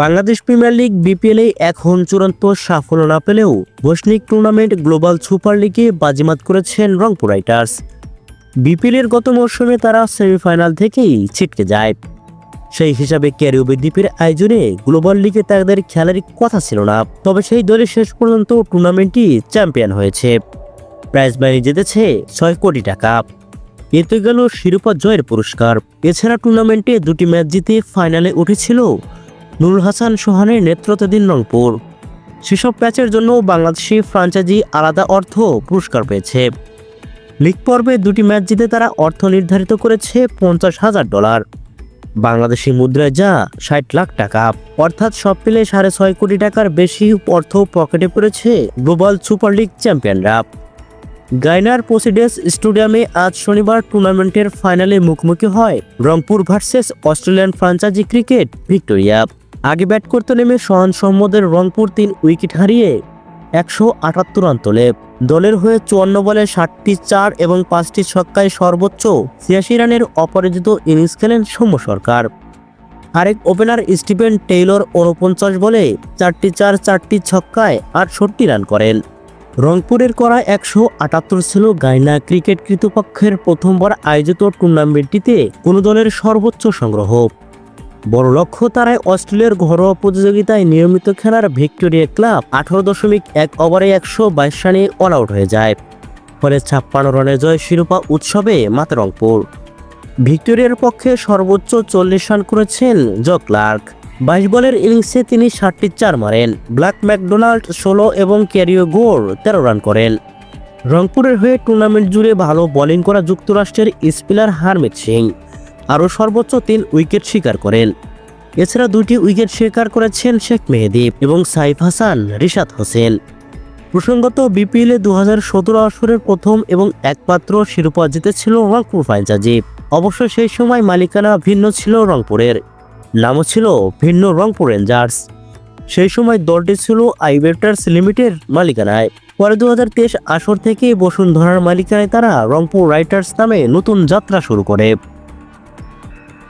Bangladesh premier league বিপিএলে এখন চূড়ান্ত সাফল্য না পেলেও বৈশ্বিক টুর্নামেন্ট গ্লোবাল সুপার লিগে বাজিমাত করেছেন রংপুর রাইটার্স। বিপিএলের গত মরশুমে তারা সেমিফাইনাল থেকেই ছিটকে যায়। সেই হিসাবে ক্যারিওবে দ্বীপের আয়োজনে গ্লোবাল লিগে তাদের খেলার কথা ছিল না, তবে সেই দলে শেষ পর্যন্ত টুর্নামেন্টটি চ্যাম্পিয়ন হয়েছে। প্রাইজ মানি জিতেছে ছয় কোটি টাকা। এতে গেল শিরোপা জয়ের পুরস্কার। এছাড়া টুর্নামেন্টে দুটি ম্যাচ জিতে ফাইনালে উঠেছিল নুরুল হাসান সোহানের নেতৃত্বাধীন রংপুর। সেসব ম্যাচের জন্য বাংলাদেশি ফ্রাঞ্চাইজি আলাদা অর্থ পুরস্কার পেয়েছে। লিগ পর্বে দুটি ম্যাচ জিতে তারা অর্থ নির্ধারিত করেছে পঞ্চাশ হাজার ডলার। বাংলাদেশি মুদ্রায় যা ষাট লাখ টাকা, অর্থাৎ সব মিলে সাড়ে ছয় কোটি টাকার বেশি অর্থ পকেটে পড়েছে গ্লোবাল সুপার লিগ চ্যাম্পিয়নরা। গাইনার প্রেসিডেন্স স্টেডিয়ামে আজ শনিবার টুর্নামেন্টের ফাইনালে মুখোমুখি হয় Rangpur versus Australian franchise cricket Victoria. আগে ব্যাট করতে নেমে সহান সম্মদের রংপুর তিন উইকেট হারিয়ে একশো আটাত্তর রান তোলে। দলের হয়ে চুয়ান্ন বলে ষাটটি চার এবং পাঁচটি ছক্কায় সর্বোচ্চ ছিয়াশি রানের অপরাজিত ইনিংস খেলেন সৌম্য সরকার। আরেক ওপেনার স্টিফেন টেইলর উনপঞ্চাশ বলে চারটি চার, চারটি ছক্কায় আটষট্টি রান করেন। রংপুরের করা একশো আটাত্তর ছিল গাইনা ক্রিকেট কৃতপক্ষের প্রথমবার আয়োজিত টুর্নামেন্টটিতে কোনো দলের সর্বোচ্চ সংগ্রহ। বড় লক্ষ্য তারাই অস্ট্রেলিয়ার ঘরোয়া প্রতিযোগিতায় নিয়মিত খেলার ভিক্টোরিয়া ক্লাব আঠারো দশমিক এক ওভারে একশো বাইশ রানে অল আউট হয়ে যায়। ফলে ছাপ্পান্ন রানের জয় শিরোপা উৎসবে মাতে রংপুর ভিক্টোরিয়ার পক্ষে সর্বোচ্চ চল্লিশ রান করেছেন জ ক্লার্ক। বাইশ বলের ইনিংসে তিনি ষাটটি চার মারেন। ব্ল্যাক ম্যাকডোনাল্ড ষোলো এবং ক্যারিও গোর তেরো রান করেন। রংপুরের হয়ে টুর্নামেন্ট জুড়ে ভালো বোলিং করা যুক্তরাষ্ট্রের স্পিনার হারমিত সিং। আরও সর্বোচ্চ তিন উইকেট শিকার করেন। এছাড়া দুটি উইকেট শিকার করেছেন শেখ মেহেদীপ এবং সাইফ হাসান, রিশাদ হোসেন। প্রসঙ্গত, বিপিএলে দু হাজার সতেরো আসরের প্রথম এবং একমাত্র শিরোপা জিতেছিল রংপুর ফ্রাঞ্চাইজি অবশ্য সেই সময় মালিকানা ভিন্ন ছিল রংপুরের। নামও ছিল ভিন্ন রংপুর রেঞ্জার্স। সেই সময় দলটি ছিল আইবেটার্স লিমিটেড মালিকানায়। পরে দু হাজার তেইশ আসর থেকে বসুন্ধরার মালিকানায় তারা রংপুর রাইটার্স নামে নতুন যাত্রা শুরু করে।